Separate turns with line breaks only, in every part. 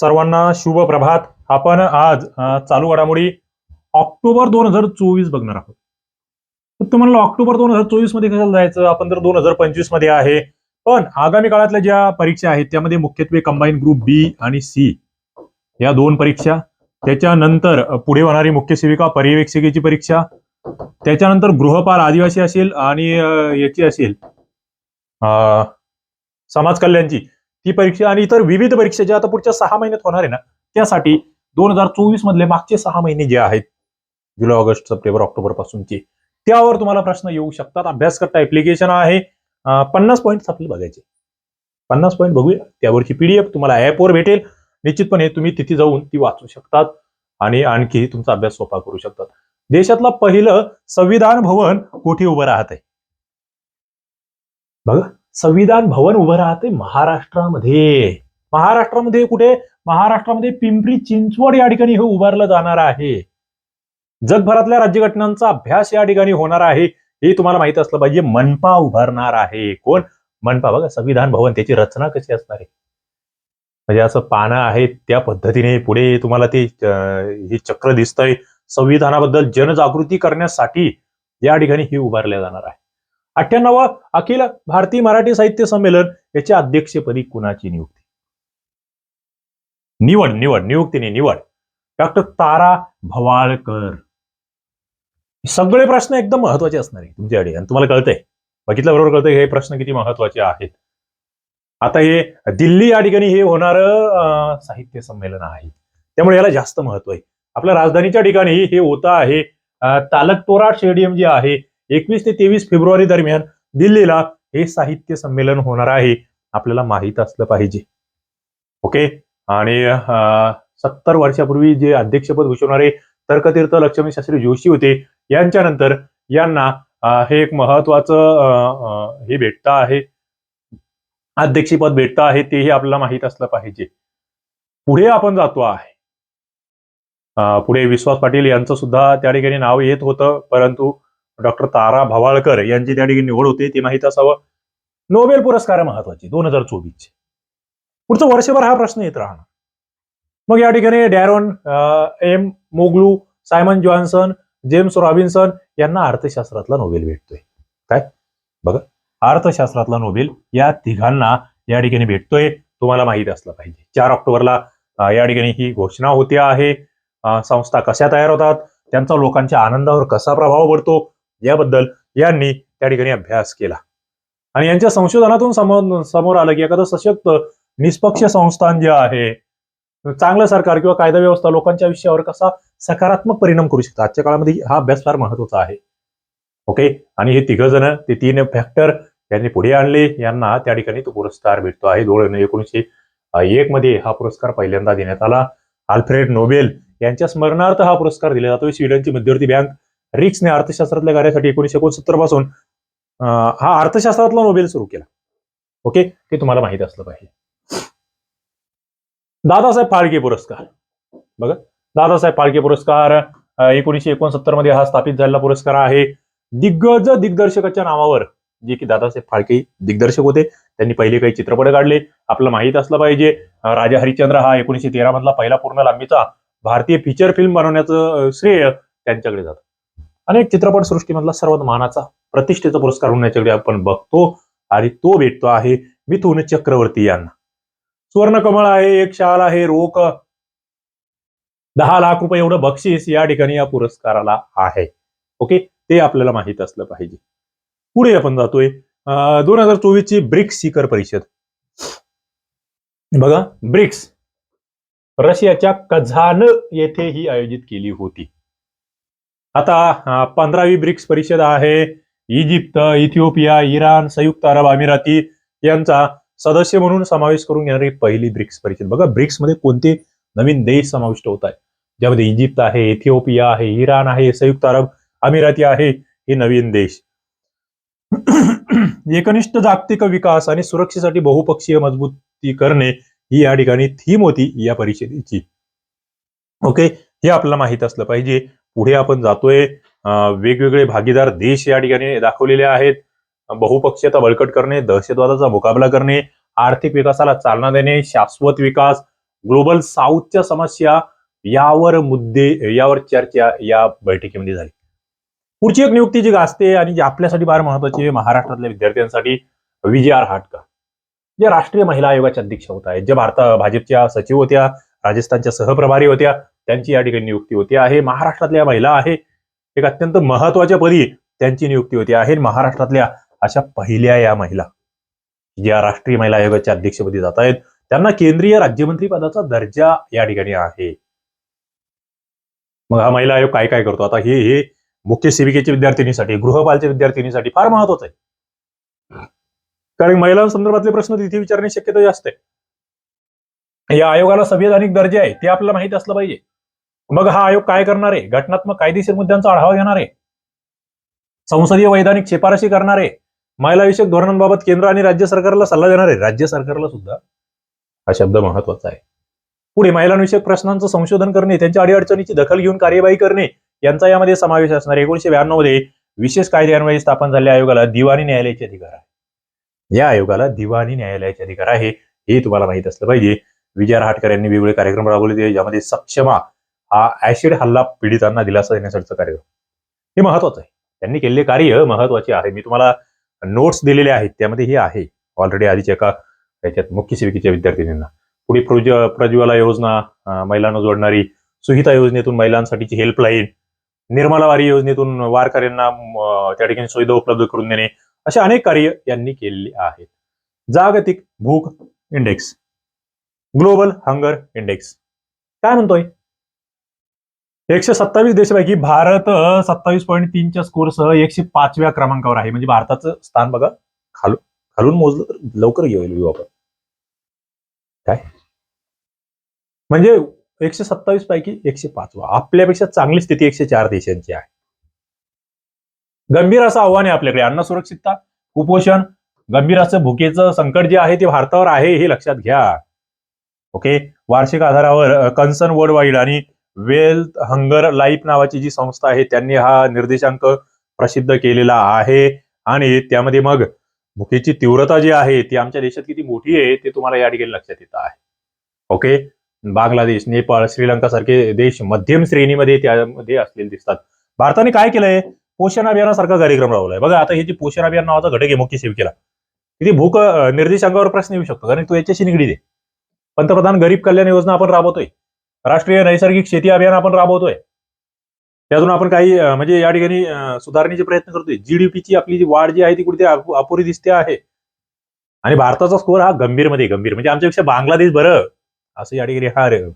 सर्वांना शुभ प्रभात. आपण आज चालू घडामोडी ऑक्टोबर दोन हजार चोवीस बघणार आहोत. तर तुम्हाला ऑक्टोबर दोन हजार चोवीसमध्ये कशाला जायचं? आपण तर दोन हजार पंचवीसमध्ये आहे. पण आगामी काळातल्या ज्या परीक्षा आहेत त्यामध्ये मुख्यत्वे कंबाईन ग्रुप बी आणि सी या दोन परीक्षा. त्याच्यानंतर पुढे होणारी मुख्य सेविका पर्यवेक्षिकेची परीक्षा. त्याच्यानंतर गृहपाल आदिवासी असेल आणि याची असेल समाज कल्याणची. ती परीक्षा आणि इतर विविध परीक्षा ज्या आता पुढच्या सहा महिन्यात होणार आहे ना त्यासाठी दोन हजार चोवीस मधले मागचे सहा महिने जे आहेत जुलै ऑगस्ट सप्टेंबर ऑक्टोबर पासूनचे त्यावर तुम्हाला प्रश्न येऊ शकतात. अभ्यास करता ऍप्लिकेशन आहे पन्नास पॉईंट आपले बघायचे. पन्नास पॉईंट बघूया. त्यावरची पीडीएफ तुम्हाला ऍपवर भेटेल. निश्चितपणे तुम्ही तिथे जाऊन ती वाचू शकतात आणि आणखी तुमचा अभ्यास सोपा करू शकतात. देशातलं पहिलं संविधान भवन कुठे उभं राहत आहे बघा. संविधान भवन उभं राहते महाराष्ट्रामध्ये. महाराष्ट्रामध्ये कुठे? महाराष्ट्रामध्ये पिंपरी चिंचवड या ठिकाणी हे उभारलं जाणार आहे. जगभरातल्या राज्यघटनांचा अभ्यास या ठिकाणी होणार आहे. हे तुम्हाला माहीत असलं पाहिजे मनपा उभारणार आहे. कोण? मनपा बघा संविधान भवन त्याची रचना कशी असणार आहे? म्हणजे असं पानं आहेत त्या पद्धतीने पुढे तुम्हाला ते हे चक्र दिसतंय. संविधानाबद्दल जनजागृती करण्यासाठी या ठिकाणी हे उभारले जाणार आहे. अठ्ठ्याण्णव अखिल भारतीय मराठी साहित्य संमेलन याच्या अध्यक्षपदी कुणाची नियुक्ती? निवड निवड नियुक्तीने निवड. डॉक्टर तारा भवाळकर. सगळे प्रश्न एकदम महत्त्वाचे असणार आहे तुमच्याकडे आणि तुम्हाला कळतंय. बघितल्याबरोबर कळतंय हे प्रश्न किती महत्त्वाचे आहेत. आता हे दिल्ली या ठिकाणी हे होणार साहित्य संमेलन आहे. त्यामुळे याला जास्त महत्त्व आहे. आपल्या राजधानीच्या ठिकाणी हे होतं आहे अं, तालकतोरा स्टेडियम जे आहे एकवीस ते तेवीस फेब्रुवारी दरम्यान दिल्लीला हे साहित्य संमेलन होणार आहे. आपल्याला माहीत असलं पाहिजे. ओके? आणि सत्तर वर्षापूर्वी जे अध्यक्षपद भूषवणारे तर्कतीर्थ लक्ष्मी शास्त्री जोशी होते यांच्यानंतर यांना हे एक महत्वाचं हे भेटतं आहे. अध्यक्षपद भेटतं आहे तेही आपल्याला माहीत असलं पाहिजे. पुढे आपण जातो आहे. पुढे विश्वास पाटील यांचं सुद्धा त्या ठिकाणी नाव येत होतं परंतु डॉक्टर तारा भवाळकर यांची त्या ठिकाणी निवड होते. ते माहीत असावं. नोबेल पुरस्कार महत्त्वाचे. दोन हजार चोवीसचे. पुढचं वर्षभर हा प्रश्न येत राहणार. मग या ठिकाणी Daron Acemoglu Simon Johnson James Robinson यांना अर्थशास्त्रातला नोबेल भेटतोय. काय? बघा अर्थशास्त्रातला नोबेल या तिघांना या ठिकाणी भेटतोय. तुम्हाला माहीत असलं पाहिजे. चार ऑक्टोबरला या ठिकाणी ही घोषणा होते आहे. संस्था कशा तयार होतात? त्यांचा लोकांच्या आनंदावर कसा प्रभाव पडतो? याबद्दल यांनी त्या ठिकाणी अभ्यास केला. आणि यांच्या संशोधनातून समोर समोर आलं की एखादं सशक्त निष्पक्ष संस्थान जे आहे चांगलं सरकार किंवा कायदा व्यवस्था लोकांच्या आयुष्यावर कसा सकारात्मक परिणाम करू शकतात आजच्या काळामध्ये हा अभ्यास फार महत्त्वाचा आहे. ओके आणि हे तिघ जण ते तीन फॅक्टर यांनी पुढे आणले. यांना त्या ठिकाणी तो पुरस्कार भेटतो आहे. दोन एकोणीसशे एक मध्ये हा पुरस्कार पहिल्यांदा देण्यात आला. अल्फ्रेड नोबेल यांच्या स्मरणार्थ हा पुरस्कार दिला जातो. स्वीडनची मध्यवर्ती बँक रिक्सने अर्थशास्त्रातल्या कार्यासाठी एकोणीशे एकोणसत्तरपासून हा अर्थशास्त्रातला नोबेल सुरू केला. ओके? ते तुम्हाला माहीत असलं पाहिजे. दादासाहेब फाळके पुरस्कार. बघा दादासाहेब फाळके पुरस्कार एकोणीशे एकोणसत्तरमध्ये हा स्थापित झालेला पुरस्कार आहे. दिग्गज दिग्दर्शकाच्या नावावर जे की दादासाहेब फाळके दिग्दर्शक होते त्यांनी पहिले काही चित्रपट काढले. आपलं माहीत असलं पाहिजे. राजा हरिश्चंद्र हा एकोणीशे तेरा मधला पहिला पूर्ण लांबीचा भारतीय फीचर फिल्म बनवण्याचं श्रेय त्यांच्याकडे जातं. अनेक चित्रपट सृष्टीमधला सर्वात मानाचा प्रतिष्ठेचा पुरस्कार म्हणून याच्याकडे आपण बघतो आणि तो भेटतो आहे मिथुन चक्रवर्ती यांना. सुवर्ण कमळ आहे एक शाल आहे रोख. दहा लाख रुपये एवढं बक्षीस या ठिकाणी या पुरस्काराला आहे. ओके? ते आपल्याला माहीत असलं पाहिजे. पुढे आपण जातोय. दोन हजार चोवीस ची ब्रिक्स शिखर परिषद. बघा ब्रिक्स रशियाच्या कझान येथे ही आयोजित केली होती. आता पंधरावी ब्रिक्स परिषद आहे. इजिप्त इथिओपिया इराण संयुक्त अरब अमिराती यांचा सदस्य म्हणून समावेश करून घेणारी पहिली ब्रिक्स परिषद. बघा ब्रिक्समध्ये कोणते नवीन देश समाविष्ट होत आहेत. ज्यामध्ये इजिप्त आहे इथिओपिया आहे इराण आहे संयुक्त अरब अमिराती आहे हे नवीन देश. एकनिष्ठ जागतिक विकास आणि सुरक्षेसाठी बहुपक्षीय मजबूती करणे ही या ठिकाणी थीम होती या परिषदेची. ओके? हे आपल्याला माहीत असलं पाहिजे. पुढे आपण जातोय. वेगवेगळे भागीदार देश या ठिकाणी दाखवलेले आहेत. बहुपक्षीयता बळकट करणे दहशतवादाचा मुकाबला करणे आर्थिक विकासाला चालना देणे शाश्वत विकास ग्लोबल साऊथच्या समस्या यावर मुद्दे यावर चर्चा या बैठकीमध्ये झाली. पुढची एक नियुक्ती जी गाजते आणि जी आपल्यासाठी फार महत्वाची आहे महाराष्ट्रातल्या विद्यार्थ्यांसाठी विजय आर हाटकर. जे राष्ट्रीय महिला आयोगाच्या अध्यक्ष होत आहेत ज्या भारता भाजपच्या सचिव होत्या राजस्थानच्या सहप्रभारी होत्या त्यांची या ठिकाणी नियुक्ती होती आहे. महाराष्ट्रातल्या महिला आहे. एक अत्यंत महत्त्वाच्या पदी त्यांची नियुक्ती होती आहे. महाराष्ट्रातल्या अशा पहिल्या या महिला ज्या राष्ट्रीय महिला आयोगाच्या अध्यक्षपदी जात आहेत. त्यांना केंद्रीय राज्यमंत्री पदाचा दर्जा या ठिकाणी आहे. मग हा महिला आयोग काय काय करतो? आता हे हे मुख्य सेविकेच्या विद्यार्थिनीसाठी गृहपालच्या विद्यार्थिनीसाठी फार महत्वाचं आहे. कारण महिलांसंदर्भातले प्रश्न तिथे विचारण्याची शक्यता जास्त आहे. या आयोगाला संविधानिक दर्जा आहे ते आपल्याला माहिती असलं पाहिजे. मग हा आयोग काय करणार आहे? घटनात्मक कायदेशीर मुद्द्यांचा आढावा घेणार आहे. संसदीय वैधानिक शिफारशी करणार आहे. महिलाविषयक धोरणांबाबत केंद्र आणि राज्य सरकारला सल्ला देणार आहे. राज्य सरकारला सुद्धा हा शब्द महत्त्वाचा आहे. पुढे महिलांविषयक प्रश्नांचं संशोधन करणे त्यांच्या अडीअडचणीची दखल घेऊन कार्यवाही करणे यांचा यामध्ये समावेश असणार एकोणीशे ब्याण्णवमध्ये विशेष कायद्यान्वये स्थापन झालेल्या आयोगाला दिवाणी न्यायालयाचे अधिकार आहे. या आयोगाला दिवाणी न्यायालयाचे अधिकार आहे हे तुम्हाला माहीत असलं पाहिजे. विजय रहाटकर यांनी वेगवेगळे कार्यक्रम राबवले ज्यामध्ये सक्षमा हा ऍसिड हल्ला पीडितांना दिलासा देण्यासाठीचा कार्यक्रम. हे महत्वाचं आहे. त्यांनी केलेले कार्य महत्त्वाचे आहे. मी तुम्हाला नोट्स दिलेले आहेत. त्यामध्ये हे आहे. ऑलरेडी आधीच्या एका याच्यात मुख्य सेविकेच्या विद्यार्थिनींना. पुढे प्रज प्रज्वला योजना महिलांना जोडणारी सुहिता योजनेतून महिलांसाठीची हेल्पलाईन निर्मला वारी योजनेतून वारकऱ्यांना त्या ठिकाणी सुविधा उपलब्ध करून देणे असे अनेक कार्य यांनी केलेली आहेत. जागतिक भूक इंडेक्स ग्लोबल हंगर इंडेक्स काय म्हणतोय? एकशे सत्तावीस देशापैकी भारत सत्तावीस पॉईंट तीनच्या स्कोरसह एकशे पाचव्या क्रमांकावर आहे. म्हणजे भारताचं स्थान बघा खालून खालून मोजलं तर लवकर घेऊ येऊ आपण. काय? म्हणजे एकशे सत्तावीस पैकी एकशे पाचवा. आपल्यापेक्षा चांगली स्थिती एकशे चार देशांची आहे. गंभीर असं आव्हान आहे आपल्याकडे. अन्न सुरक्षितता कुपोषण गंभीर असं भुकेचं संकट जे आहे ते भारतावर आहे हे लक्षात घ्या. ओके? वार्षिक आधारावर कन्सर्न वर्ल्ड वाईड आणि वेल्थ हंगर लाईफ नावाची जी संस्था आहे त्यांनी हा निर्देशांक प्रसिद्ध केलेला आहे. आणि त्यामध्ये मग भुकेची तीव्रता जी आहे ती आमच्या देशात किती मोठी आहे ते तुम्हाला या ठिकाणी लक्षात येत आहे. ओके? बांगलादेश नेपाळ श्रीलंका सारखे देश मध्यम श्रेणीमध्ये त्यामध्ये असलेले दिसतात. भारताने काय केलंय? पोषण अभियानासारखा कार्यक्रम राबवलाय. बघा आता हे जे पोषण अभियान नावाचा घटक आहे मुख्य सेविकेला. किती भूक निर्देशांकावर प्रश्न येऊ शकतो कारण तो याच्याशी निगडीत आहे. पंतप्रधान गरीब कल्याण योजना आपण राबवतोय. राष्ट्रीय नैसर्गिक शेती अभियान आपण राबवतोय. त्यातून आपण काही म्हणजे या ठिकाणी सुधारण्याचे सुधारणेचे प्रयत्न करतोय. जीडीपीची आपली जी वाढ जी आहे ती कुठे अपुरी दिसते आहे. आणि भारताचा स्कोर हा गंभीरमध्ये गंभीर. म्हणजे आमच्यापेक्षा बांगलादेश बरं असं या ठिकाणी हा रे-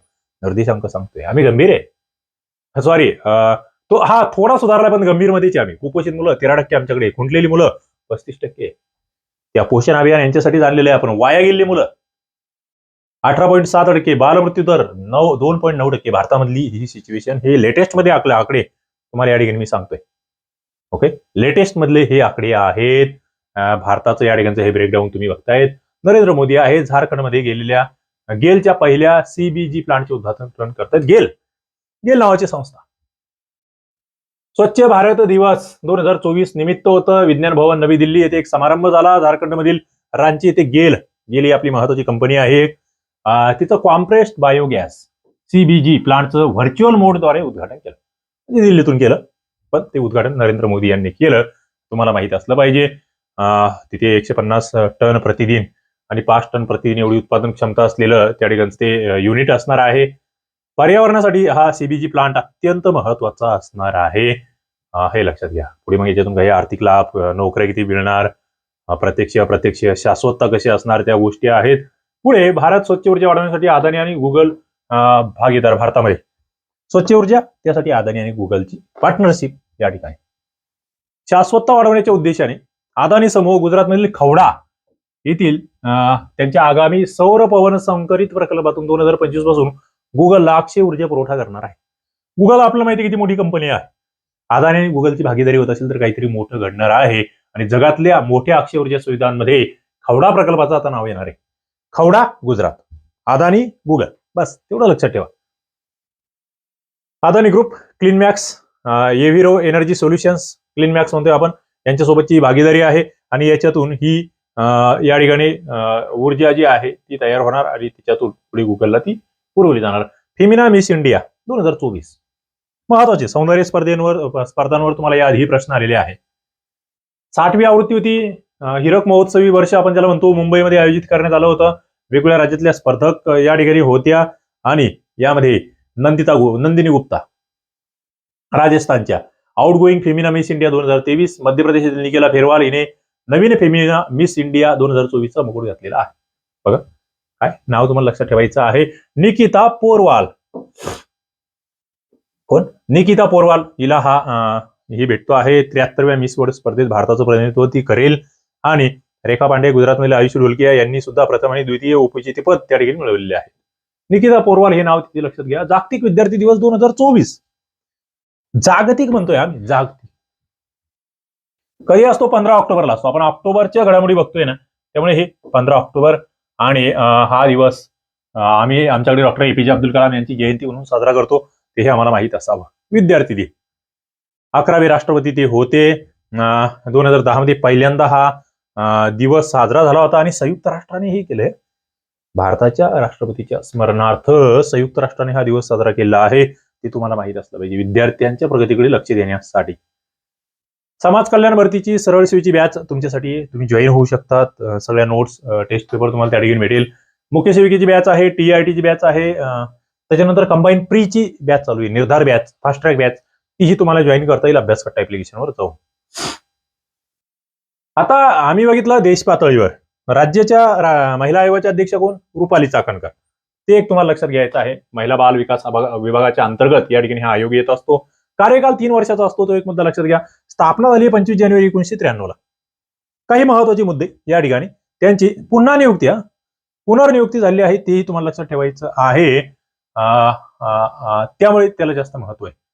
निर्देशांक सांगतोय. आम्ही गंभीर आहे. सॉरी तो हा थोडा सुधारला पण गंभीर मध्येच आम्ही. कुपोषित मुलं तेरा टक्के आमच्याकडे. खुंटलेली मुलं पस्तीस टक्के. त्या पोषण अभियान यांच्यासाठी आणलेले आहे आपण. वाया गेलेली मुलं अठरा पॉईंट सात टक्के बालमृत्यू दर नऊ दोन पॉईंट नऊ टक्के भारतामधली ही सिच्युएशन हे लेटेस्टमध्ये आकले आकडे. तुम्हाला या ठिकाणी मी सांगतोय. ओके लेटेस्ट मधले हे आकडे आहेत. भारताचं या ठिकाणचं हे ब्रेकडाऊन तुम्ही बघतायत. नरेंद्र मोदी आहे झारखंडमध्ये गेलेल्या गेलच्या पहिल्या सीबीजी प्लांटचे उद्घाटन करतायत गेल. गेल नावाची संस्था. स्वच्छ भारत दिवस दोन हजार चोवीस निमित्त होतं. विज्ञान भवन नवी दिल्ली येथे एक समारंभ झाला. झारखंडमधील रांची येथे गेल. गेल ही आपली महत्वाची कंपनी आहे. तिचं कॉम्प्रेस्ड बायोगॅस सीबीजी प्लांटचं व्हर्च्युअल मोडद्वारे उद्घाटन केलं. म्हणजे दिल्लीतून केलं पण ते उद्घाटन नरेंद्र मोदी यांनी केलं. तुम्हाला माहीत असलं पाहिजे तिथे एकशे पन्नास टन प्रतिदिन आणि पाच टन प्रतिदिन एवढी उत्पादन क्षमता असलेलं त्या ठिकाणचं ते युनिट असणार आहे. पर्यावरणासाठी हा सीबीजी प्लांट अत्यंत महत्त्वाचा असणार आहे. हे लक्षात घ्या. पुढे मग याच्यातून काही आर्थिक लाभ नोकऱ्या किती मिळणार? प्रत्यक्ष अप्रत्यक्ष शाश्वतता कशी असणार? त्या गोष्टी आहेत. पुढे भारत स्वच्छ ऊर्जा वाढवण्यासाठी अदानी आणि गुगल भागीदार भारतामध्ये. स्वच्छ ऊर्जा त्यासाठी अदानी आणि गुगलची पार्टनरशिप या ठिकाणी. शाश्वतता वाढवण्याच्या उद्देशाने अदानी समूह गुजरातमधील खवडा येथील अं, त्यांच्या आगामी सौर पवन संकरित प्रकल्पातून दोन हजार पंचवीसपासून गुगलला अक्षय ऊर्जा पुरवठा करणार आहे. गुगल आपल्याला माहिती किती मोठी कंपनी आहे? अदानी आणि गुगलची भागीदारी होत असेल तर काहीतरी मोठं घडणार आहे. आणि जगातल्या मोठ्या अक्षय ऊर्जा सुविधांमध्ये खवडा प्रकल्पाचं आता नाव येणार आहे. खवडा गुजरात. अदानी गुगल बस तेवढं लक्षात ठेवा. Adani group CleanMax Enviro Energy Solutions CleanMax म्हणतोय आपण. यांच्यासोबतची भागीदारी आहे आणि याच्यातून ही या ठिकाणी ऊर्जा जी आहे ती तयार होणार आणि तिच्यातून पुढे गुगलला ती पुरवली जाणार. फेमिना मिस इंडिया दोन हजार चोवीस. महत्त्वाचे सौंदर्य स्पर्धेंवर स्पर्धांवर तुम्हाला या आधी प्रश्न आलेले आहे साठवी आवृत्ती होती. हिरक महोत्सवी वर्ष आपण ज्याला म्हणतो मुंबईमध्ये आयोजित करण्यात आलं होतं. वेगवेगळ्या राज्यातल्या स्पर्धक या ठिकाणी होत्या. आणि यामध्ये नंदिता गु नंदिनी गुप्ता राजस्थानच्या. Out going Femina Miss India दोन हजार तेवीस मध्य प्रदेशातील निकेला फेरवाल हिने नवीन फेमिना मिस इंडिया दोन हजार चोवीसचा मुकुट घातलेला आहे. बघा काय? नाव तुम्हाला लक्षात ठेवायचं आहे. निकिता पोरवाल. कोण? निकिता पोरवाल. हिला हा हे ही भेटतो आहे. त्र्याहत्तरव्या मिस वर्ल्ड स्पर्धेत भारताचं प्रतिनिधित्व ती करेल. आणि रेखा पांडे गुजरातमधील आयुष ढोलकिया यांनी सुद्धा प्रथम आणि द्वितीय उपविजेतेपद त्या ठिकाणी मिळवलेले आहे. निकिता पोरवाल हे नाव तिथे लक्षात घ्या. जागतिक विद्यार्थी दिवस दोन हजार चोवीस. जागतिक म्हणतोय आम्ही जागतिक. कधी असतो? पंधरा ऑक्टोबरला असतो. आपण ऑक्टोबरच्या घडामोडी बघतोय ना त्यामुळे हे पंधरा ऑक्टोबर आणि हा दिवस आम्ही आमच्याकडे डॉक्टर एपीजे अब्दुल कलाम यांची जयंती म्हणून साजरा करतो. ते हे आम्हाला माहीत असावं. विद्यार्थी दिन. अकरावे राष्ट्रपती ते होते. दोन हजार दहा मध्ये पहिल्यांदा हा दिवस साजरा झाला होता आणि संयुक्त राष्ट्राने हे केलंय भारताच्या राष्ट्रपतीच्या स्मरणार्थ संयुक्त राष्ट्राने हा दिवस साजरा केला आहे ते तुम्हाला माहीत असलं पाहिजे. विद्यार्थ्यांच्या प्रगतीकडे लक्ष देण्यासाठी. समाज कल्याण भरतीची सरळ सेवेची बॅच तुमच्यासाठी तुम्ही जॉईन होऊ शकतात. सगळ्या नोट्स टेस्ट पेपर तुम्हाला त्या ठिकाणी भेटेल. मुख्य सेविकेची बॅच आहे टीआयटीची बॅच आहे त्याच्यानंतर कंबाईन प्रीची बॅच चालू आहे निर्धार बॅच फास्ट ट्रॅक बॅच तीही तुम्हाला जॉईन करता येईल अभ्यासकट्टा ऍप्लिकेशनवर जाऊन. आता आम्ही बघितलं देश पातळीवर. राज्याच्या रा- महिला आयोगाच्या अध्यक्ष कोण? रुपाली चाकणकर. ते एक तुम्हाला लक्षात घ्यायचं आहे. महिला बाल विकास विभागाच्या अंतर्गत या ठिकाणी हा आयोग येत असतो. कार्यकाल तीन वर्षाचा असतो तो एक मुद्दा लक्षात घ्या. स्थापना झाली पंचवीस जानेवारी एकोणीशे त्र्याण्णवला. काही महत्त्वाचे मुद्दे या ठिकाणी. त्यांची पुन्हा नियुक्ती पुनर्नियुक्ती झाली आहे तेही तुम्हाला लक्षात ठेवायचं आहे. त्यामुळे त्याला जास्त महत्त्व आहे.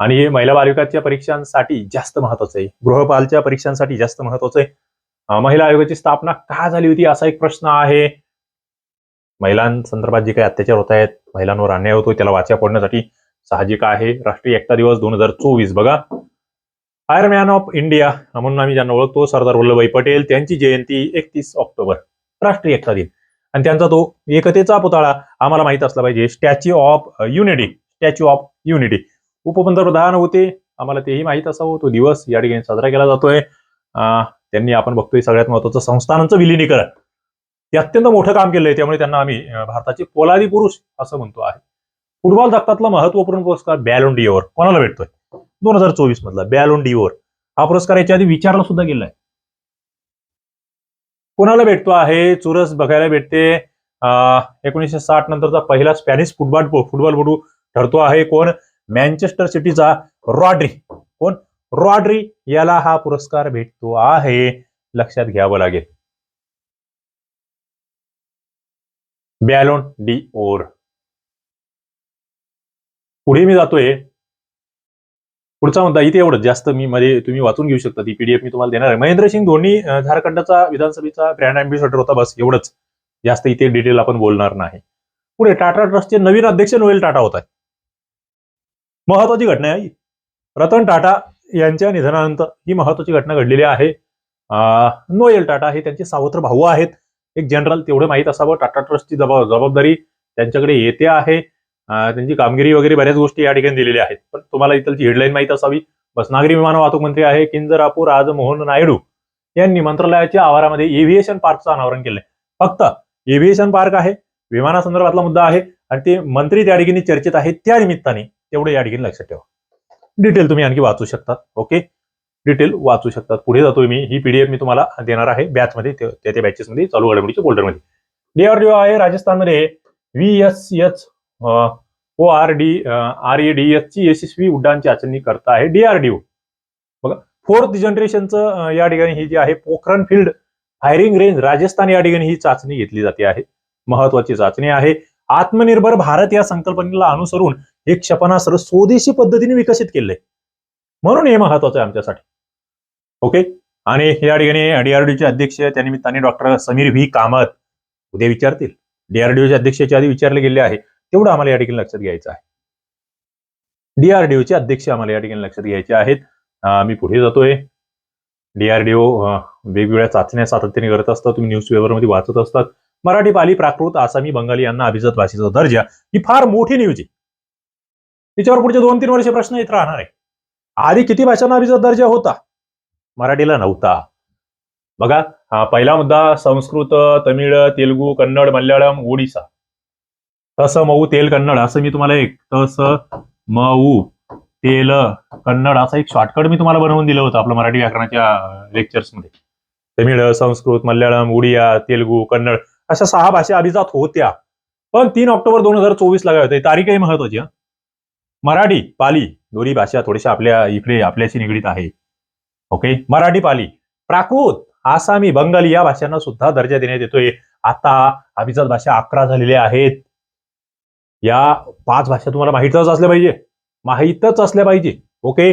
आणि हे महिला बालविकासच्या परीक्षांसाठी जास्त महत्वाचं आहे. गृहपालच्या परीक्षांसाठी जास्त महत्वाचं आहे. महिला आयोगाची स्थापना का झाली होती असा एक प्रश्न आहे. महिलांसंदर्भात जे काही अत्याचार होत आहेत महिलांवर अन्याय होतो त्याला वाचा फोडण्यासाठी साहजिक आहे. राष्ट्रीय एकता दिवस दोन हजार चोवीस बघा. फायर मॅन ऑफ इंडिया म्हणून आम्ही ज्यांना ओळखतो सरदार वल्लभभाई पटेल त्यांची जयंती एकतीस ऑक्टोबर राष्ट्रीय एकता दिन. आणि त्यांचा तो एकतेचा पुतळा आम्हाला माहीत असला पाहिजे. Statue of Unity Statue of Unity उपपंतप्रधान होते. आम्हाला तेही माहीत असावं. तो दिवस या ठिकाणी साजरा केला जातोय. त्यांनी आपण बघतोय सगळ्यात महत्वाचं संस्थानांचं विलिनीकरण. ते अत्यंत मोठं काम केलंय. त्यामुळे त्यांना आम्ही भारताचे पोलादी पुरुष असं म्हणतो आहे. फुटबॉल जगतातला महत्त्वपूर्ण पुरस्कार बॅलोन डिओर कोणाला भेटतोय? दोन हजार चोवीस मधला बॅलोन डिओर हा पुरस्कार याच्या आधी विचारला सुद्धा गेलाय कोणाला भेटतो आहे? चुरस बघायला भेटते. एकोणीसशे साठ नंतरचा पहिला स्पॅनिश फुटबॉल फुटबॉलपटू ठरतो आहे कोण? मँचेस्टर सिटीचा रॉड्री. कोण? रॉड्री याला हा पुरस्कार भेटतो आहे. लक्षात घ्यावं लागेल. बॅलोन डी ओर पुढे मी जातोय. पुढचा मुद्दा इथे एवढं जास्त मी मध्ये तुम्ही वाचून घेऊ शकता. ती पीडीएफ मी तुम्हाला देणार आहे. महेंद्रसिंग धोनी झारखंडचा विधानसभेचा ब्रँड अँबॅसिडर होता. बस एवढंच. जास्त इथे डिटेल आपण बोलणार नाही. पुढे टाटा ट्रस्टचे नवीन अध्यक्ष नोएल टाटा होत आहेत. महत्वाची घटना आहे रतन टाटा यांच्या निधनानंतर ही महत्वाची घटना घडलेली आहे. नोएल टाटा हे त्यांचे सावत्र भाऊ आहेत. एक जनरल तेवढं माहीत असावं. टाटा ट्रस्टची जबाब जबाबदारी त्यांच्याकडे येते आहे. त्यांची कामगिरी वगैरे बऱ्याच गोष्टी या ठिकाणी दिलेल्या आहेत. पण तुम्हाला इथलची हेडलाईन माहीत असावी. बस नागरी विमान वाहतूक मंत्री आहे किंजरापू राजमोहन नायडू. यांनी मंत्रालयाच्या आवारामध्ये एव्हिएशन पार्कचं अनावरण केलंय. फक्त एव्हिएशन पार्क आहे. विमानासंदर्भातला मुद्दा आहे. आणि ते मंत्री त्या ठिकाणी चर्चेत आहेत. त्या निमित्ताने तेवढं या ठिकाणी लक्षात ठेवा. डिटेल तुम्ही आणखी वाचू शकतात ओके डिटेल वाचू शकतात. पुढे जातोय मी. ही पीडीएफ मी तुम्हाला देणार आहे बॅचमध्ये त्या त्या बॅचेसमध्ये चालू घडामोडीच्या फोल्डरमध्ये डीआरडीओ आहे राजस्थानमध्ये. V S H O R D R A D H ची यशस्वी उड्डाण चाचणी करता आहे डीआरडीओ बघा फोर्थ जनरेशनचं या ठिकाणी ही जी आहे Pokhran field firing range Rajasthan या ठिकाणी ही चाचणी घेतली जाते आहे. महत्वाची चाचणी आहे. आत्मनिर्भर भारत या संकल्पनेला अनुसरून हे क्षेपणास्त्र स्वदेशी पद्धतीने विकसित केलंय. म्हणून हे महत्वाचं आहे आमच्यासाठी. ओके आणि या ठिकाणी डीआरडीओचे अध्यक्ष त्यानिमित्ताने डॉक्टर समीर व्ही. कामत उद्या विचारतील. डीआरडीओचे अध्यक्षाच्या आधी विचारले गेले आहे. तेवढं आम्हाला या ठिकाणी लक्षात घ्यायचं आहे. डीआरडीओचे अध्यक्ष आम्हाला या ठिकाणी लक्षात घ्यायचे आहेत. मी पुढे जातोय. डीआरडीओ वेगवेगळ्या चाचण्या सातत्याने करत असतात. तुम्ही न्यूज पेपरमध्ये वाचत असतात. मराठी पाली प्राकृत आसामी बंगाली यांना अभिजात भाषेचा दर्जा ही फार मोठी न्यूज आहे. तिच्यावर पुढचे दोन तीन वर्ष प्रश्न येत राहणार आहे. आधी किती भाषांना अभिजात दर्जा होता? मराठीला नव्हता. बघा हा पहिला मुद्दा संस्कृत तमिळ तेलुगू कन्नड मल्याळम ओडिसा. तस मऊ तेल कन्नड असं मी तुम्हाला एक तस मऊ तेल कन्नड असा एक शॉर्टकट मी तुम्हाला बनवून दिलं होतं आपलं मराठी व्याकरणाच्या लेक्चर्समध्ये. तमिळ संस्कृत मल्याळम उडिया तेलुगू कन्नड अशा सहा भाषा अभिजात होत्या. पण तीन ऑक्टोबर दोन हजार चोवीस ला होते? तारीखही महत्वाची हा. मराठी पाली. दोन्ही भाषा थोड्याशा आपल्या इकडे आपल्याशी निगडीत आहे. ओके मराठी पाली. प्राकृत आसामी बंगाली या भाषांना सुद्धा दर्जा देण्यात येतोय. आता अभिजात भाषा अकरा झालेल्या आहेत. या पाच भाषा तुम्हाला माहीतच असल्या पाहिजे. माहीतच असल्या पाहिजे. ओके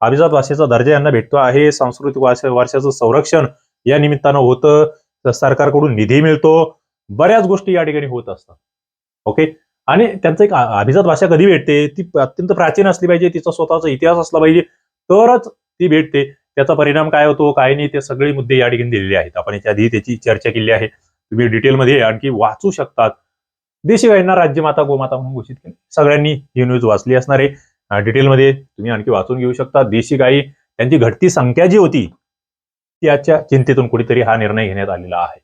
अभिजात भाषेचा दर्जा यांना भेटतो आहे. सांस्कृतिक वारसा वारशाचं संरक्षण या निमित्तानं होतं. तर सरकारकडून निधी मिळतो. बऱ्याच गोष्टी या ठिकाणी होत असतात. ओके आणि त्यांचं एक अभिजात भाषा कधी भेटते? ती अत्यंत प्राचीन असली पाहिजे तिचा स्वतःचा इतिहास असला पाहिजे तरच ती भेटते. त्याचा परिणाम काय होतो काय नाही ते सगळे मुद्दे या ठिकाणी दिलेले आहेत. आपण याच्या आधी त्याची चर्चा केली आहे. तुम्ही डिटेलमध्ये आणखी वाचू शकतात. देशी राज्यमाता गोमाता म्हणून घोषित केली. सगळ्यांनी ही न्यूज वाचली असणार आहे. डिटेलमध्ये तुम्ही आणखी वाचून घेऊ शकता. देशी गायी त्यांची घटती संख्या जी होती त्याच्या चिंतेतून कुठेतरी हा निर्णय घेण्यात आलेला आहे.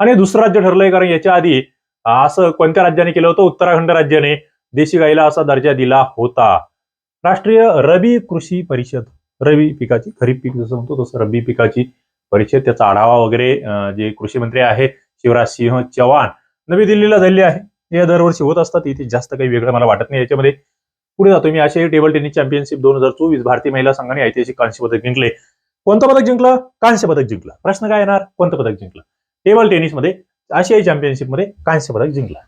आणि दुसरं राज्य ठरलंय कारण याच्या आधी असं कोणत्या राज्याने केलं होतं? उत्तराखंड राज्याने. देशी गाईला असा दर्जा दिला होता. राष्ट्रीय रबी कृषी परिषद. रबी पिकाची खरीप पीक जसं म्हणतो तसं रब्बी पिकाची परिषद. त्याचा आढावा वगैरे जे कृषी मंत्री आहे शिवराज सिंह चव्हाण नवी दिल्लीला झालेली आहे. या दरवर्षी होत असतात. इथे जास्त काही वेगळं मला वाटत नाही. याच्यामध्ये पुढे जातो. मी आशियाई टेबल टेनिस चॅम्पियनशिप दोन हजार चोवीस भारतीय महिला संघाने ऐतिहासिक कांस्य पदक जिंकले. कोणतं पदक जिंकलं? कांस्य पदक जिंकलं. प्रश्न काय येणार? कोणतं पदक जिंकलं? टेबल टेनिसमध्ये आशियाई चॅम्पियनशिपमध्ये कांस्य पदक जिंकला.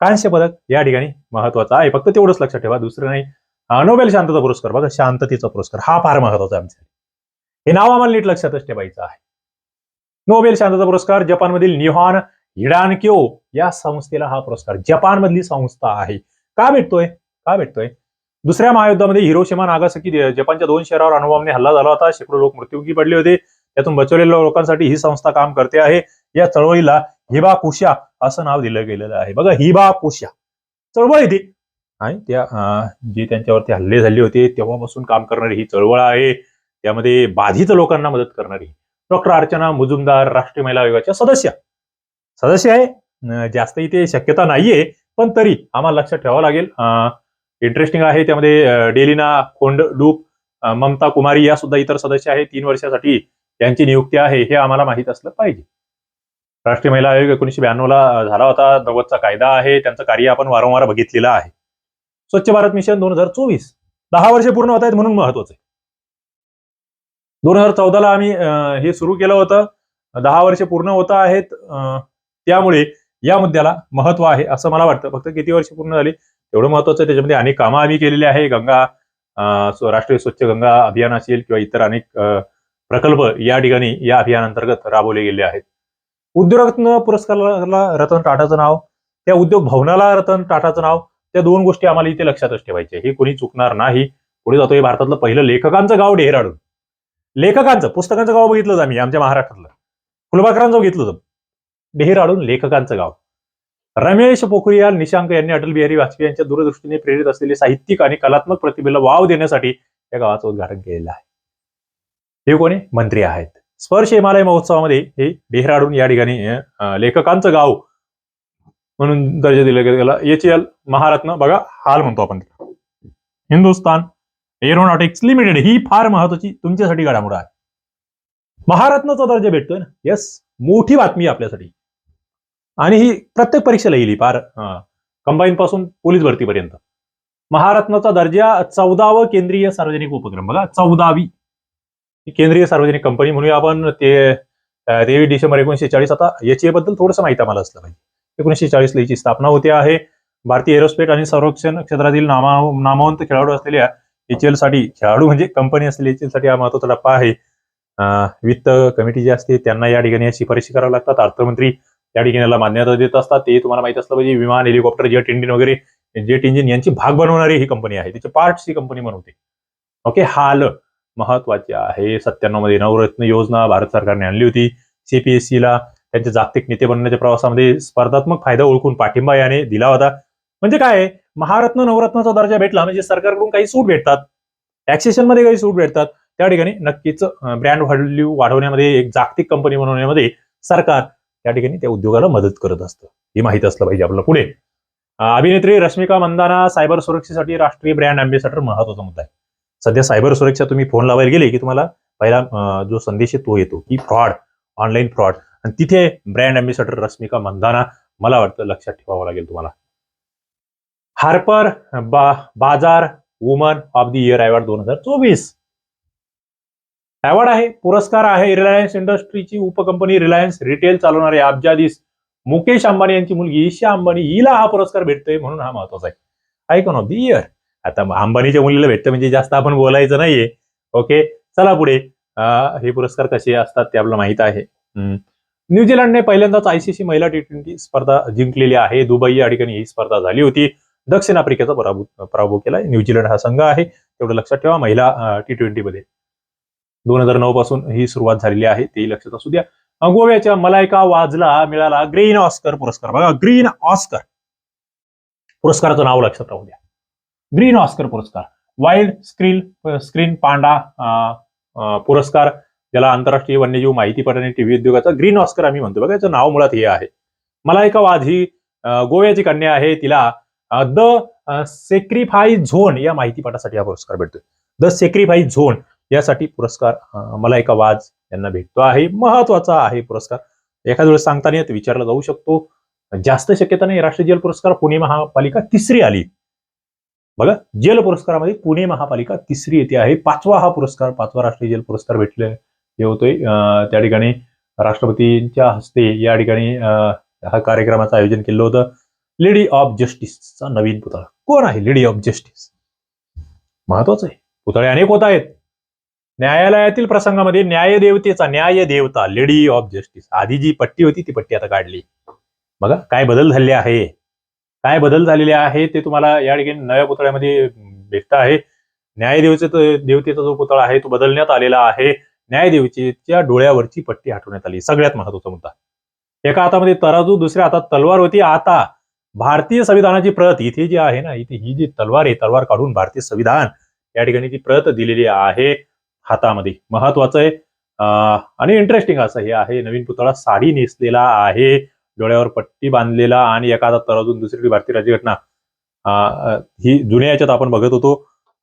कांस्य पदक या ठिकाणी महत्वाचं आहे. फक्त तेवढंच लक्षात ठेवा दुसरं नाही. नोबेल शांतता पुरस्कार बघा शांततेचा पुरस्कार. हा फार महत्त्वाचा आहे आमच्यासाठी हे नाव आम्हाला नीट लक्षातच ठेवायचं आहे. नोबेल शांतता पुरस्कार जपानमधील निहॉन हिडानक्यो या संस्थेला हा पुरस्कार जपानमधली संस्था आहे. का भेटतोय? का भेटतोय? दुसऱ्या महायुद्धामध्ये हिरोशिमा नागासकी जपानच्या दोन शहरावर अणुबॉम्बने हल्ला झाला होता. शेकडो लोक मृत्युमुखी पडले होते. त्यातून बचवलेल्या लोकांसाठी ही संस्था काम करते आहे. या चळवळीला हिबा कुशा असं नाव दिलं गेलेलं आहे. बघा हिबा कुशा चळवळ आहे ती. आणि त्या जे त्यांच्यावरती हल्ले झाले होते तेव्हापासून काम करणारी ही चळवळ आहे. त्यामध्ये बाधित लोकांना मदत करणारी. डॉक्टर अर्चना मुजुमदार राष्ट्रीय महिला आयोगाच्या सदस्य. सदस्य आहे. जास्त इथे शक्यता नाहीये पण तरी आम्हाला लक्षात ठेवावं लागेल. इंटरेस्टिंग आहे. त्यामध्ये डेलिना खोंडडूप अं, ममता कुमारी या सुद्धा इतर सदस्य आहेत. तीन वर्षासाठी त्यांची नियुक्ती आहे हे आम्हाला माहीत असलं पाहिजे. राष्ट्रीय महिला आयोग एकोणीशे ब्याण्णवला झाला होता. नव्वदचा कायदा आहे. त्यांचं कार्य आपण वारंवार बघितलेलं आहे. स्वच्छ भारत मिशन दोन हजार चोवीस. दहा वर्षे पूर्ण होत आहेत म्हणून महत्वाचं आहे. दोन हजार चौदाला आम्ही हे सुरू केलं होतं. दहा वर्षे पूर्ण होत आहेत. त्यामुळे या मुद्द्याला महत्त्व आहे असं मला वाटतं. फक्त किती वर्ष पूर्ण झाली? एवढं महत्वाचं आहे. त्याच्यामध्ये अनेक कामं आम्ही केलेली आहे. गंगा राष्ट्रीय स्वच्छ गंगा अभियान असेल किंवा इतर अनेक प्रकल्प या ठिकाणी या अभियानांतर्गत राबवले गेले आहेत. उद्योगरत्न पुरस्काराला रतन टाटाचं नाव त्या उद्योग भवनाला रतन टाटाचं नाव त्या दोन गोष्टी आम्हाला इथे लक्षातच ठेवायच्या हे कोणी चुकणार नाही. पुढे जातो हे भारतातलं पहिलं लेखकांचं गाव डेहराडून. लेखकांचं पुस्तकांचं गाव बघितलं आम्ही आमच्या महाराष्ट्रातलं. फुलबाकरांचं बघितलं होतं डेहराडून लेखकांचं गाव. रमेश पोखरियाल निशांक यांनी अटल बिहारी वाजपेयी यांच्या दूरदृष्टीने प्रेरित असलेले साहित्यिक आणि कलात्मक प्रतिभेला वाव देण्यासाठी या गावाचं उद्घाटन केलेलं आहे. हे कोणी? मंत्री आहेत. स्पर्श हिमालय महोत्सवामध्ये हे डेहराडून या ठिकाणी लेखकांचं गाव म्हणून दर्जा दिला गेला. H L Maharatna. बघा हाल म्हणतो आपण त्याला. हिंदुस्तान एरोनॉटिक्स लिमिटेड ही फार महत्वाची तुमच्यासाठी घडामोड आहे. महारत्नाचा दर्जा भेटतोय ना? येस मोठी बातमी आपल्यासाठी. आणि ही प्रत्येक परीक्षेला येईल ही फार कंबाईन पासून पोलीस भरतीपर्यंत. महारत्नाचा दर्जा चौदावं केंद्रीय सार्वजनिक उपक्रम. बघा चौदावी. केंद्रीय सार्वजनिक कंपनी म्हणूया आपण ते तेवीस डिसेंबर एकोणीशे चाळीस आता याची बद्दल थोडंसं माहिती आम्हाला असलं पाहिजे. एकोणीशे चाळीसला याची स्थापना होते आहे. भारतीय एरोस्पेस आणि संरक्षण क्षेत्रातील नामा नामवंत खेळाडू असलेल्या एचएलसाठी खेळाडू म्हणजे कंपनी असलेली एचएलसाठी हा महत्त्वाचा टप्पा आहे. वित्त कमिटी जी असते त्यांना या ठिकाणी या शिफारशी कराव्या लागतात. अर्थमंत्री या ठिकाणी मान्यता देत असतात. ते तुम्हाला माहीत असलं पाहिजे विमान हेलिकॉप्टर जेट इंजिन वगैरे जेट इंजिन यांची भाग बनवणारी ही कंपनी आहे. त्याचे पार्ट्स ही कंपनी बनवते. ओके हाल महत्त्वाचे आहे. सत्त्याण्णवमध्ये नवरत्न योजना भारत सरकारने आणली होती. सीपीएससी ला त्यांच्या जागतिक नेते बनण्याच्या प्रवासामध्ये स्पर्धात्मक फायदा ओळखून पाठिंबा याने दिला होता. म्हणजे काय आहे, महारत्न नवरत्नाचा दर्जा भेटला. म्हणजे सरकारकडून काही सूट भेटतात. टॅक्सेशनमध्ये काही सूट भेटतात. त्या ठिकाणी नक्कीच ब्रँड व्हॅल्यू वाढवण्यामध्ये एक जागतिक कंपनी बनवण्यामध्ये सरकार त्या ठिकाणी त्या उद्योगाला मदत करत असतं. हे माहीत असलं पाहिजे आपल्याला पुढे. अभिनेत्री रश्मिका मंदाना सायबर सुरक्षेसाठी राष्ट्रीय ब्रँड अँबेसॅडर महत्त्वाचा मुद्दा आहे. सध्या सायबर सुरक्षा तुम्ही फोन लावायला गेले की तुम्हाला पहिला जो संदेश आहे तो येतो की फ्रॉड ऑनलाईन फ्रॉड. आणि तिथे ब्रँड अँबेसेडर रश्मिका मंदाना मला वाटतं लक्षात ठेवावं लागेल तुम्हाला. हार्पर बा Bazaar woman of the year award दोन हजार चोवीस. अवॉर्ड आहे पुरस्कार आहे रिलायन्स इंडस्ट्रीची उपकंपनी रिलायन्स रिटेल चालवणारे अब्जाधीश मुकेश अंबानी यांची मुलगी ईशा अंबानी हिला हा पुरस्कार भेटतोय म्हणून हा महत्त्वाचा आहे. आयकॉन ऑफ हो, द इयर. आता अंबानीच्या मुलीला भेटतं म्हणजे जास्त आपण बोलायचं नाहीये. ओके चला पुढे. हे पुरस्कार कसे असतात ते आपल्याला माहीत आहे. हम्म. न्यूझीलंडने पहिल्यांदाच आयसीसी महिला टी ट्वेंटी स्पर्धा जिंकलेली आहे. दुबई या ठिकाणी ही स्पर्धा झाली होती. दक्षिण आफ्रिकेचा पराभूत पराभव केला न्यूझीलंड हा संघ आहे. तेवढं लक्षात ठेवा. महिला टी ट्वेंटी मध्ये. दोन हजार नऊ पासून ही सुरुवात झालेली आहे. तेही लक्षात असू द्या. गोव्याच्या मलायका वाजला मिळाला ग्रीन ऑस्कर पुरस्कार. बघा ग्रीन ऑस्कर. पुरस्काराचं नाव लक्षात राहू द्या. ग्रीन ऑस्कर पुरस्कार वाईल्ड स्क्रीन स्क्रीन पांडा पुरस्कार ज्याला आंतरराष्ट्रीय वन्यजीव माहितीपट आणि टीव्ही उद्योगाचा ग्रीन ऑस्कर आम्ही म्हणतो. बघा याचं नाव मुळात हे आहे. मलायका वाद ही गोव्याची कन्या आहे तिला द सेक्रिफाई झोन या माहितीपटासाठी हा पुरस्कार भेटतोय. द सेक्रिफाई झोन यासाठी पुरस्कार मला एका वाज यांना भेटतो आहे. महत्त्वाचा आहे पुरस्कार. एखाद्या वेळेस सांगताना विचारला जाऊ शकतो. जास्त शक्यता नाही राष्ट्रीय जल पुरस्कार पुणे महापालिका तिसरी आली. बघा जल पुरस्कारामध्ये पुणे महापालिका तिसरी येते आहे. पाचवा हा पुरस्कार पाचवा राष्ट्रीय जल पुरस्कार भेटले हे होतोय. त्या ठिकाणी राष्ट्रपतींच्या हस्ते या ठिकाणी हा कार्यक्रमाचं आयोजन केलं होतं. लेडी ऑफ जस्टिसचा नवीन पुतळा. कोण आहे लेडी ऑफ जस्टिस महत्वाचं आहे. पुतळे अनेक होत आहेत. न्यायालयातील प्रसंगामध्ये न्यायदेवतेचा न्याय देवता लेडी ऑफ जस्टिस आधी जी पट्टी होती ती पट्टी आता काढली. बघा काय बदल झाले आहे. काय बदल झालेले आहे ते तुम्हाला या ठिकाणी नव्या पुतळ्यामध्ये भेटत आहे. न्यायदेवीचे देवतेचा जो पुतळा आहे तो बदलण्यात आलेला आहे. न्यायदेवीच्या डोळ्यावरची पट्टी हटवण्यात आली. सगळ्यात महत्त्वाचा मुद्दा. एका हातामध्ये तराजू दुसऱ्या हातात तलवार होती. आता भारतीय संविधानाची प्रत इथे जी आहे ना इथे ही जी तलवार आहे तलवार काढून भारतीय संविधान या ठिकाणी ती प्रत दिलेली आहे हातामध्ये. महत्वाचं आहे. आणि इंटरेस्टिंग असं हे आहे नवीन पुतळा साडी नेसलेला आहे. डोळ्यावर पट्टी बांधलेला आणि एका हातात तराजून दुसरीकडे भारतीय राज्यघटना ही जुन्या याच्यात आपण बघत होतो.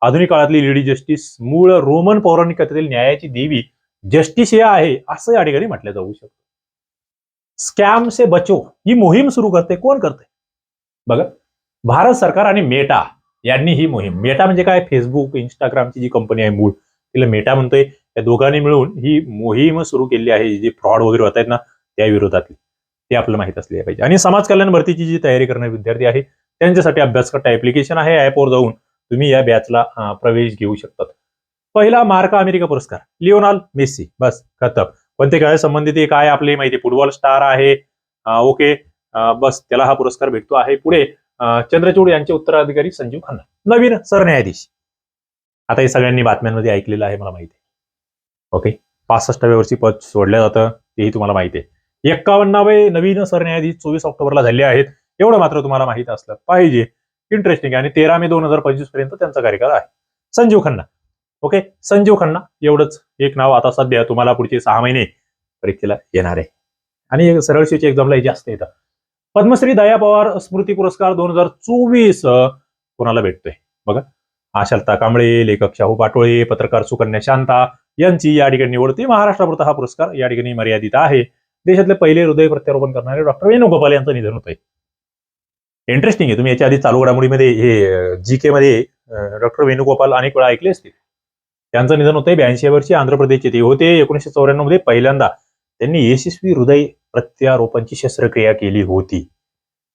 आधुनिक काळातली लेडी जस्टिस मूळ रोमन पौराणिकतेतील न्यायाची देवी जस्टिस हे आहे असं या ठिकाणी म्हटलं जाऊ शकतं. स्कॅम से बचो ही मोहीम सुरू करते कोण करते? बघा भारत सरकार आणि मेटा यांनी ही मोहीम. मेटा म्हणजे काय? फेसबुक इंस्टाग्रामची जी कंपनी आहे मूळ तिला मेटा म्हणतोय. या दोघांनी मिळून ही मोहीम सुरू केली आहे. जी फ्रॉड वगैरे होत आहेत ना त्या विरोधातली. ते आपल्याला माहीत असले पाहिजे. आणि समाज कल्याण भरतीची जी तयारी करणारे विद्यार्थी आहे त्यांच्यासाठी अभ्यासकर्ता ऍप्लिकेशन आहे ऍपवर जाऊन तुम्ही या बॅचला प्रवेश घेऊ शकतात. पहिला मार्का अमेरिका पुरस्कार लिओनाल मेस्सी बस खतम. ते काय संबंधित आहे काय आपले माहिती फुटबॉल स्टार आहे ओके बस त्याला हा पुरस्कार भेटतो आहे. पुढे चंद्रचूड यांचे उत्तराधिकारी संजीव खन्ना नवीन सरन्यायाधीश. आता हे सगळ्यांनी बातम्यांमध्ये ऐकलेलं आहे मला माहिती ओके पासष्टाव्या वर्षी पद सोडलं जातं तेही तुम्हाला माहिती आहे. एक्कावन्नावे नवीन सरन्यायाधीश चोवीस ऑक्टोबरला झाले आहेत. एवढं मात्र तुम्हाला माहीत असलं पाहिजे. इंटरेस्टिंग आणि तेरा मे दोन हजार पंचवीसपर्यंत त्यांचा कार्यकाळ आहे. संजीव खन्ना. ओके संजीव खन्ना. एवढंच एक नाव आता सध्या तुम्हाला पुढचे सहा महिने परीक्षेला येणार आहे. आणि सरळशीची एक्झामला जास्त येतं पद्मश्री दया पवार स्मृती पुरस्कार दोन हजार चोवीस कोणाला भेटतोय? बघा. आशालता कांबळे लेखक शाहू पाटोळे पत्रकार सुकन्या शांता यांची या ठिकाणी निवडते. महाराष्ट्रापुरता हा पुरस्कार या ठिकाणी मर्यादित आहे. देशातले पहिले हृदय प्रत्यारोपण करणारे डॉक्टर वेणुगोपाल यांचं निधन होतंय. इंटरेस्टिंग आहे. तुम्ही याच्या आधी चालू घडामोडीमध्ये हे जी के मध्ये डॉक्टर वेणुगोपाल अनेक वेळा ऐकले असतील. त्यांचं निधन होतंय ब्याऐंशी वर्षी आंध्र प्रदेशचे. ते होते एकोणीशे चौऱ्याण्णवमध्ये पहिल्यांदा. त्यांनी यशस्वी हृदय प्रत्यारोपणची शस्त्रक्रिया केली होती.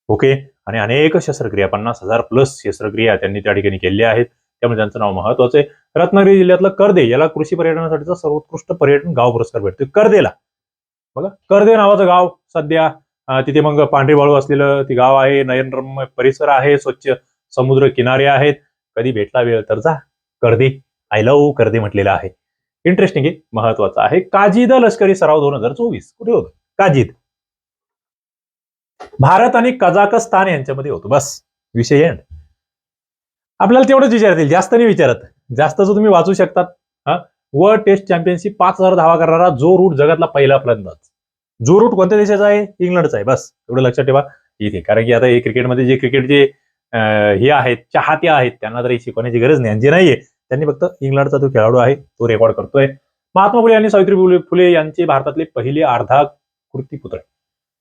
ओके आणि अनेक शस्त्रक्रिया पन्नास हजार प्लस शस्त्रक्रिया त्यांनी त्या ठिकाणी केल्या आहेत. त्यामुळे त्यांचं नाव महत्वाचं आहे. रत्नागिरी जिल्ह्यातलं कर्दे याला कृषी पर्यटनासाठीचा सर्वोत्कृष्ट पर्यटन गाव पुरस्कार भेटतो कर्देला. बघा कर्दे नावाचं गाव सध्या तिथे मग पांढरी वाळू असलेलं ते गाव आहे नयनरम्य परिसर आहे स्वच्छ समुद्र किनारे आहेत. कधी भेटला वेळ तर जा. कर्दे आय लव्ह कर्दे म्हटलेलं आहे. इंटरेस्टिंग आहे महत्वाचं आहे. काजीद लष्करी सराव दोन हजार चोवीस. कुठे होतो? काजीद. भारत आणि कझाकस्तान यांच्यामध्ये होतो. बस विषय एंड आपल्याला तेवढंच विचारतील जास्त नाही विचारत. जास्तच तुम्ही वाचू शकतात हा? वर्ल्ड टेस्ट चॅम्पियनशिप पाच हजार धावा करणारा जो रूट जगातला पहिला फलंदाज. जो रूट कोणत्या देशाचा आहे? इंग्लंडचा आहे. बस एवढं लक्षात ठेवा. इथे कारण की आता हे क्रिकेटमध्ये जे क्रिकेटचे हे आहेत चाहत्या आहेत त्यांना तरी शिकवण्याची गरज नाही. आणि जे नाहीये त्यांनी फक्त इंग्लंडचा जो खेळाडू आहे तो रेकॉर्ड करतोय. महात्मा फुले आणि सावित्री फुले फुले यांचे भारतातले पहिले अर्धा कृती पुतळे.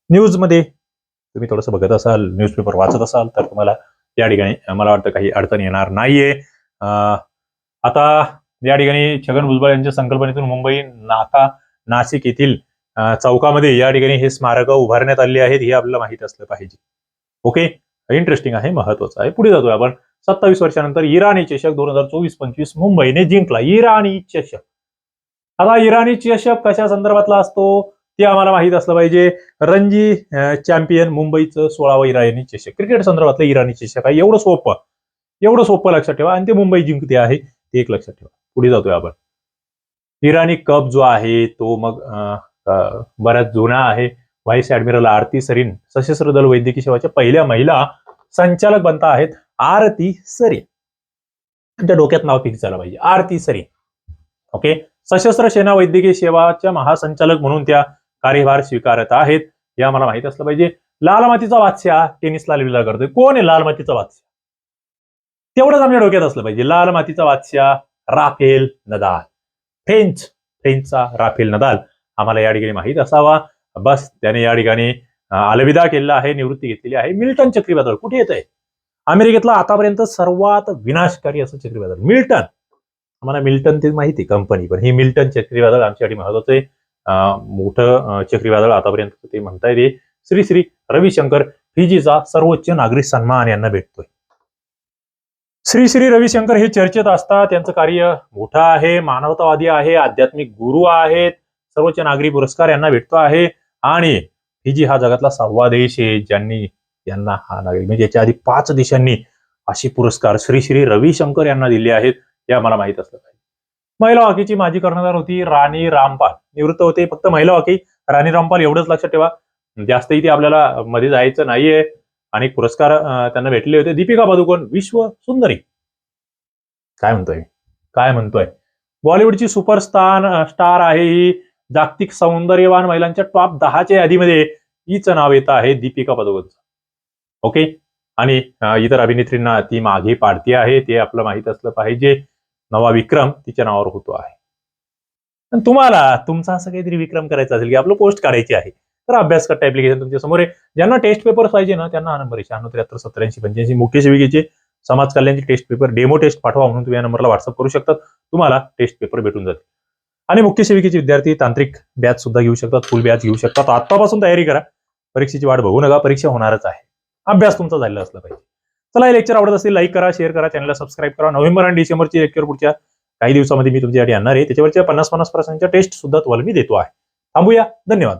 न्यूजमध्ये तुम्ही थोडंसं बघत असाल न्यूजपेपर वाचत असाल तर तुम्हाला या ठिकाणी मला वाटतं काही अडचण येणार नाहीये. आता या ठिकाणी छगन भुजबळ यांच्या संकल्पनेतून मुंबई नाका नाशिक येथील चौकामध्ये या ठिकाणी हे स्मारक उभारण्यात आली आहेत हे आपल्याला माहीत असलं पाहिजे. ओके? इंटरेस्टिंग आहे महत्वाचं आहे. पुढे जातोय आपण. सत्तावीस वर्षानंतर इराणी चषक दोन हजार चोवीस पंचवीस मुंबईने जिंकला. इराणी चषक. आता इराणी चषक कशा संदर्भातला असतो? ते आम्हाला माहीत असलं पाहिजे. रणजी चॅम्पियन मुंबईचं सोळावं इराणी चषक. क्रिकेट संदर्भातलं इराणी चषक आहे. एवढं सोपं. एवढं सोपं लक्षात ठेवा आणि ते मुंबई जिंकते आहे. ते एक लक्षात ठेवा. पुढे जातोय आपण. इराणी कप जो आहे तो मग अं, बऱ्याच जुना आहे. व्हाईस ऍडमिरल आरती सरीन सशस्त्र दल वैद्यकीय सेवाच्या पहिल्या महिला संचालक बनता आहेत आरती सरीन. त्यांच्या डोक्यात नाव फिक्स झालं पाहिजे? आरती सरीन. ओके? सशस्त्र सेना वैद्यकीय सेवाच्या महासंचालक म्हणून त्या कार्यभार स्वीकारत आहेत. या मला माहीत असलं पाहिजे. लाल मातीचा वादशा टेनिसला लिहिला करतोय. कोण आहे लाल मातीचा वादशा तेवढंच आमच्या डोक्यात असलं पाहिजे. लाल मातीचा वादशा राफेल नदाल. फ्रेंच फ्रेंचचा राफेल नदाल. आम्हाला या ठिकाणी माहीत असावा. बस त्याने या ठिकाणी अलविदा केलेला आहे निवृत्ती घेतलेली आहे. मिल्टन चक्रीवादळ कुठे येत आहे अमेरिकेतला आतापर्यंत सर्वात विनाशकारी असं चक्रीवादळ मिल्टन. आम्हाला मिल्टन ते माहिती कंपनी. पण ही मिल्टन चक्रीवादळ आमच्यासाठी महत्वाचं आहे. मोठं चक्रीवादळ आतापर्यंत ते म्हणता येते श्री श्री रविशंकर फिजीचा सर्वोच्च नागरिक सन्मान यांना भेटतोय. श्री श्री रविशंकर हे चर्चेत असतात. त्यांचं कार्य मोठं आहे मानवतावादी आहे आध्यात्मिक गुरु आहेत सर्वोच्च नागरी पुरस्कार यांना भेटतो आहे. आणि फिजी हा जगातला सहावा देश आहे ज्यांनी यांना हा नागरिक म्हणजे याच्या आधी पाच देशांनी अशी पुरस्कार श्री श्री रविशंकर यांना दिले आहेत या मला माहीत असलं पाहिजे. महिला हॉकीची माजी कर्णधार होती राणी रामपाल. निवृत्त होते फक्त महिला हॉकी. राणी रामपाल एवढंच लक्षात ठेवा. जास्त इथे आपल्याला मध्ये जायचं नाहीये. अनेक पुरस्कार त्यांना भेटले होते. दीपिका पादुकोण विश्व सुंदरी. काय म्हणतोय? काय म्हणतोय? बॉलिवूडची सुपरस्टार स्टार आहे ही. जागतिक सौंदर्यवान महिलांच्या टॉप दहाच्या यादीमध्ये हिचं नाव येतं आहे दीपिका पदुकोणचं. ओके? आणि इतर अभिनेत्रींना ती मागे पाडती आहे. ते आपलं माहीत असलं पाहिजे. नवा विक्रम तिच्या नावावर होतो आहे. पण तुम्हाला तुमचा असं काहीतरी विक्रम करायचा असेल की आपलं पोस्ट काढायची आहे. तर अभ्यास करता ऍप्लिकेशन तुमच्यासमोर आहे. ज्यांना टेस्ट पेपर पाहिजे ना त्यांना हा नंबर आहे. शहाण्णव त्र्याहत्तर सत्त्याऐंशी पंच्याऐंशी मुख्य सेविकेचे समाज कल्याणचे टेस्ट पेपर डेमो टेस्ट पाठवा म्हणून तुम्ही या नंबरला व्हॉट्सअप करू शकतात तुम्हाला टेस्ट पेपर भेटून जातील. आणि मुख्य सेविकेचे विद्यार्थी तांत्रिक बॅच सुद्धा घेऊ शकतात फुल बॅच घेऊ शकतात. आतापासून तयारी करा. परीक्षेची वाट बघू नका. परीक्षा होणारच आहे. अभ्यास तुमचा झालेला असला पाहिजे. चला हे लेक्चर आवडत असेल लाईक करा शेअर करा चॅनलला सबस्क्राईब करा. नोव्हेंबर आणि डिसेंबरची लेक्चर पुढच्या काही दिवसामध्ये मी तुमच्यासाठी आणणार आहे. त्याच्यावरच्या पन्नास पन्नास पर्सेंटच्या टेस्ट सुद्धा तुम्हाला मी देतो आहे. थांबूया. धन्यवाद.